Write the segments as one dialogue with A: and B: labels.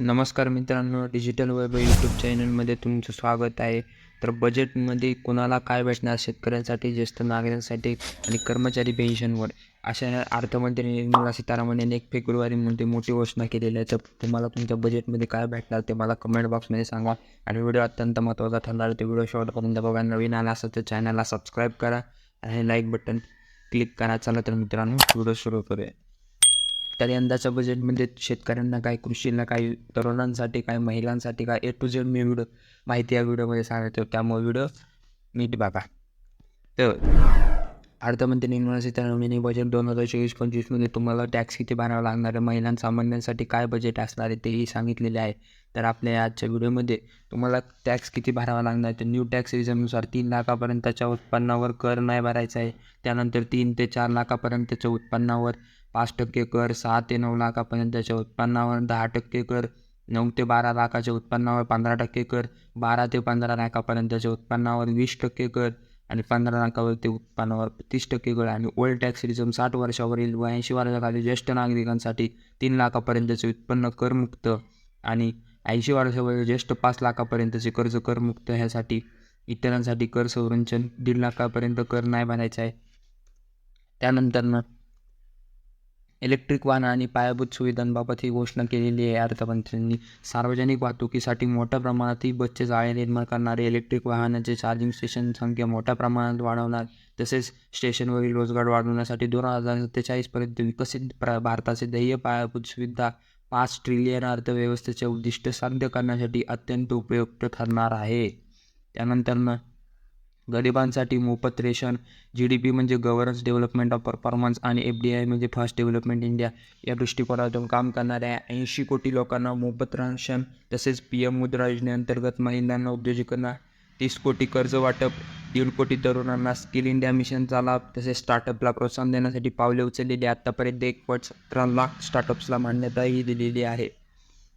A: नमस्कार मित्रांनो digital web YouTube चॅनलमध्ये तुमचं स्वागत आहे. तर बजेटमध्ये कोणाला काय भेटणार शेतकऱ्यांसाठी ज्येष्ठ नागरिकांसाठी आणि कर्मचारी पेन्शनवर अशा अर्थमंत्री निर्मला सीतारामन यांनी एक फेब्रुवारीमध्ये मोठी घोषणा केलेली आहे. तर तुम्हाला तुमच्या बजेटमध्ये काय भेटणार ते मला कमेंट बॉक्समध्ये सांगा. आणि व्हिडिओ अत्यंत महत्त्वाचा ठरणार ते व्हिडिओ शॉर्ट करून बघा. नवीन आला असेल तर चॅनलला सबस्क्राईब करा आणि लाईक बटन क्लिक करा. चला तर मित्रांनो व्हिडिओ सुरू करूया. तर यंदाच्या बजेटमध्ये म्हणजे शेतकऱ्यांना काय कृषीला काही तरुणांसाठी काय महिलांसाठी काय ए टू झेड मी व्हिडिओ माहिती या व्हिडिओमध्ये सांगतो. त्यामुळे व्हिडिओ नीट बघा. तर अर्थमंत्री निर्मला सीतारामन बजेट दोन हजार चोवीस पंचवीसमध्ये तुम्हाला टॅक्स किती भरावा लागणार आहे? महिलांसामान्यांसाठी काय बजेट असणार आहे? तेही सांगितलेले आहे. तर आपल्या आजच्या व्हिडिओमध्ये तुम्हाला टॅक्स किती भरावा लागणार आहे? तर न्यू टॅक्स रिझमनुसार तीन लाखापर्यंतच्या उत्पन्नावर कर नाही भरायचा आहे. त्यानंतर तीन ते चार लाखापर्यंतच्या उत्पन्नावर पाच टक्के कर सहा ते नऊ लाखापर्यंतच्या उत्पन्नावर दहा टक्के कर नऊ ते बारा लाखाच्या उत्पन्नावर पंधरा टक्के कर बारा ते पंधरा लाखापर्यंतच्या उत्पन्नावर वीस टक्के कर आणि पंधरा लाखावरती उत्पन्नावर तीस टक्के कर आणि ओल्ड टॅक्स रिझम साठ वर्षावरील व ऐंशी वर्षाखाली ज्येष्ठ नागरिकांसाठी तीन लाखापर्यंतचे उत्पन्न करमुक्त आणि ऐंशी वर्षावरील ज्येष्ठ पाच लाखापर्यंतचे कर्ज करमुक्त ह्यासाठी इतरांसाठी कर संरक्षण दीड लाखापर्यंत कर नाही भरायचा आहे. त्यानंतरनं इलेक्ट्रिक वाहन आणि पायाभूत सुविधांबाबत ही घोषणा केलेली आहे. अर्थमंत्र्यांनी सार्वजनिक वाहतुकीसाठी मोठ्या प्रमाणात ही बसचे जाळे निर्माण करणारे इलेक्ट्रिक वाहनाचे चार्जिंग स्टेशन संख्या मोठ्या प्रमाणात वाढवणार तसेच स्टेशनवरील रोजगार वाढवण्यासाठी दोन हजार सत्तेचाळीसपर्यंत विकसित प्र भारताचे ध्येय पायाभूत सुविधा पाच ट्रिलियन अर्थव्यवस्थेचे उद्दिष्ट साध्य करण्यासाठी अत्यंत उपयुक्त ठरणार आहे. त्यानंतरनं गरिबांसाठी मोफत रेशन जी डी पी म्हणजे गव्हर्नन्स डेव्हलपमेंट ऑफ परफॉर्मन्स आणि एफ डी आय म्हणजे फास्ट डेव्हलपमेंट इंडिया या दृष्टिकोनातून काम करणाऱ्या ऐंशी कोटी लोकांना मोफत राशन तसेच पी एम मुद्रा योजनेअंतर्गत महिलांना उद्योजकांना तीस कोटी कर्ज वाटप दीड कोटी तरुणांना स्किल इंडिया मिशनचा लाभ तसेच स्टार्टअपला प्रोत्साहन देण्यासाठी पावले उचललेली आत्तापर्यंत एक पट सतरा लाख स्टार्टअप्सला मान्यताही दिलेली आहे.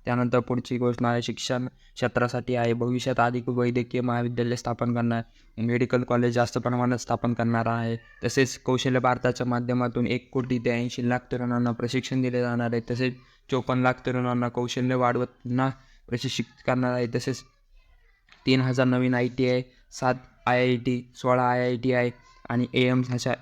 A: त्यानंतर पुढची घोषणा आहे म्हणजे शिक्षण क्षेत्रासाठी आहे. भविष्यात अधिक वैद्यकीय महाविद्यालय स्थापन करणार. मेडिकल कॉलेज जास्त प्रमाणात स्थापन करणार आहे. तसेच कौशल्य भारताच्या माध्यमातून एक कोटी ते ऐंशी लाख तरुणांना प्रशिक्षण दिले जाणार आहे. तसेच चोपन्न लाख तरुणांना कौशल्य वाढवताना प्रशिक्षित करणार आहे. तसेच तीन हजार नवीन आय टी आय सात आय आय टी सोळा आय आय टी आय आणि ए एम्स अशा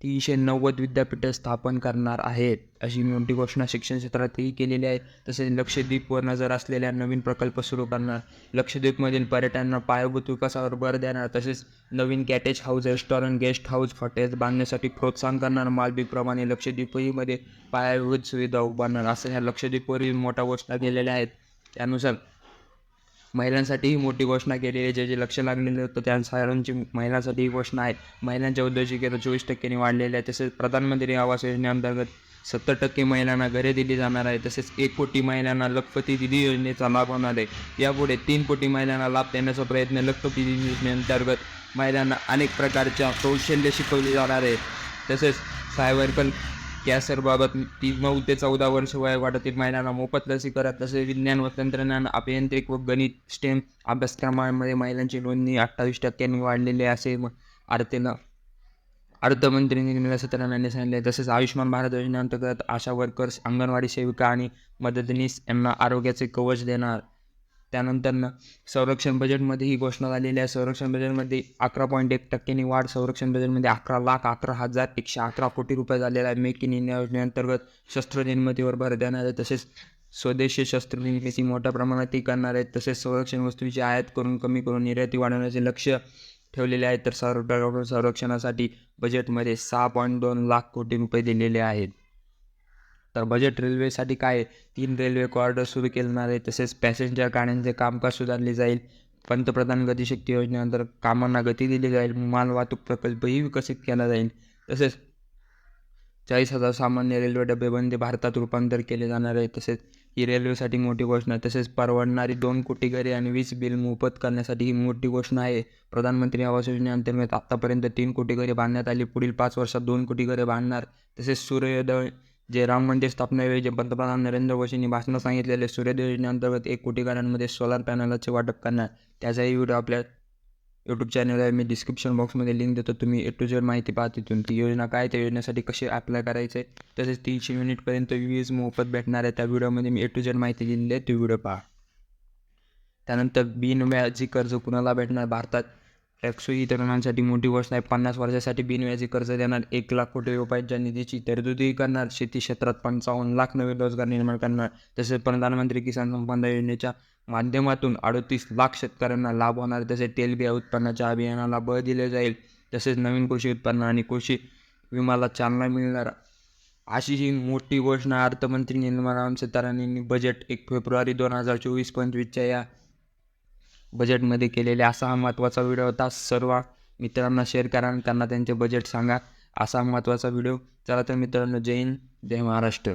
A: तीनशे नव्वद विद्यापीठं स्थापन करणार आहेत अशी मोठी घोषणा शिक्षण क्षेत्रातही केलेली आहे. तसेच लक्षद्वीपवर नजर असलेल्या नवीन प्रकल्प सुरू करणार लक्षद्वीपमधील पर्यटनांना पायाभूत विकासावर भर देणार तसेच नवीन cottage house restaurant guest house hotels बांधण्यासाठी प्रोत्साहन करणार मालदीवप्रमाणे लक्षद्वीपहीमध्ये पायाभूत सुविधा उभारणार असं ह्या लक्षद्वीपवरील मोठ्या घोषणा केलेल्या आहेत. त्यानुसार महिलांसाठीही मोठी घोषणा केलेली आहे. जे जे लक्ष लागलेलं होतं त्या सर्वांची महिलांसाठी ही घोषणा आहे. महिलांच्या उद्योजकता चोवीस टक्क्यांनी वाढलेल्या आहे तसेच प्रधानमंत्री आवास योजनेअंतर्गत सत्तर टक्के महिलांना घरे दिली जाणार आहे तसेच एक कोटी महिलांना लखपती दिदी योजनेचा लाभ होणार आहे. यापुढे तीन कोटी महिलांना लाभ देण्याचा प्रयत्न लखपती दिदी योजनेअंतर्गत महिलांना अनेक प्रकारच्या कौशल्य शिकवली जाणार आहे. तसेच सायबरकल कॅन्सरबाबत ती नऊ ते चौदा वर्ष वयोगटातील महिलांना मोफत लसीकरण तसेच विज्ञान व तंत्रज्ञान अभियांत्रिक व गणित स्टेम अभ्यासक्रमांमध्ये महिलांची नोंदणी अठ्ठावीस टक्क्यांनी वाढलेली असे म- अर्थेनं अर्थमंत्री निर्मला सीतारामन यांनी सांगितले तसेच आयुष्यमान भारत योजनेअंतर्गत आशा वर्कर्स अंगणवाडी सेविका आणि मदतनीस यांना आरोग्याचे कवच देणार त्यानंतरनं संरक्षण बजेटमध्ये ही घोषणा झालेली आहे. संरक्षण बजेटमध्ये अकरा पॉईंट एक टक्क्यांनी वाढ संरक्षण बजेटमध्ये अकरा लाख अकरा हजार एकशे अकरा कोटी रुपये झालेला आहे. मेक इन इंडिया योजनेअंतर्गत शस्त्र निर्मितीवर भर देणार आहे तसेच स्वदेशी शस्त्र निर्मिती मोठ्या प्रमाणातही करणार आहेत. तसेच संरक्षण वस्तूंची आयात करून कमी करून निर्याती वाढवण्याचे लक्ष ठेवलेले आहे तर संरक्षणासाठी बजेटमध्ये सहा पॉईंट दोन लाख कोटी रुपये दिलेले आहेत. तर बजेट रेल्वेसाठी काय? आहे? तीन रेल्वे कॉरिडॉर सुरू केणार आहे तसेच पॅसेंजर गाड्यांचे कामकाज सुधारले जाईल. पंतप्रधान गतिशक्ती योजनेनंतर कामांना गती दिली जाईल. माल वाहतूक प्रकल्पही विकसित केला जाईल. तसेच चाळीस हजार सामान्य रेल्वे डबे भारतात रूपांतर केले जाणार आहे. तसेच ही रेल्वेसाठी मोठी घोषणा. आहे तसेच परवडणारी दोन कोटी घरे आणि वीज बिल मोफत करण्यासाठी ही मोठी घोषणा आहे. प्रधानमंत्री आवास योजनेअंतर्गत आत्तापर्यंत तीन कोटी घरे बांधण्यात आली. पुढील पाच वर्षात दोन कोटी घरे बांधणार. तसेच सूर्योदय जे राम मंदिर स्थापनेवेळी जे पंतप्रधान नरेंद्र मोदींनी भाषणात सांगितलेले सूर्योदय योजनेअंतर्गत एक कोटी घरांमध्ये सोलार पॅनलचे वाटप करणार. त्याचाही व्हिडिओ आपल्या यूट्यूब चॅनलला मी डिस्क्रिप्शन बॉक्समध्ये लिंक देतो. तुम्ही ए टू झेड माहिती पाहा तिथून. ती योजना काय त्या योजनेसाठी कसे अप्लाय करायचं? आहे तसेच तीनशे मिनिटपर्यंत वीज मोफत भेटणार आहे. त्या व्हिडिओमध्ये मी ए टू झेड माहिती दिलेली आहे. ती व्हिडिओ पहा. त्यानंतर बिनव्याजी कर्ज कुणाला भेटणार? भारतात टॅक्सोही तरुणांसाठी मोठी गोष्ट आहे पन्नास वर्षासाठी बिनव्याजी कर्ज देणार एक लाख कोटी रुपयांच्या निधीची तरतुदी करणार शेती क्षेत्रात पंचावन्न लाख नवे रोजगार निर्माण करणार तसेच प्रधानमंत्री किसान संपदा योजनेच्या माध्यमातून अडतीस लाख शेतकऱ्यांना लाभ होणार तसेच तेलबिया उत्पन्नाच्या अभियानाला बळ दिले जाईल तसेच नवीन कृषी उत्पन्न आणि कृषी विमाला चालना मिळणार. अशी ही मोठी घोषणा अर्थमंत्री निर्मला सीतारामन यांनी बजेट एक फेब्रुवारी दोन हजार चोवीस पंचवीसच्या या बजेटमध्ये केलेले असा हा महत्त्वाचा व्हिडिओ होता. सर्व मित्रांना शेअर करा आणि त्यांना त्यांचे बजेट सांगा. असा महत्त्वाचा व्हिडिओ चला तर मित्रांनो जय हिंद जय महाराष्ट्र.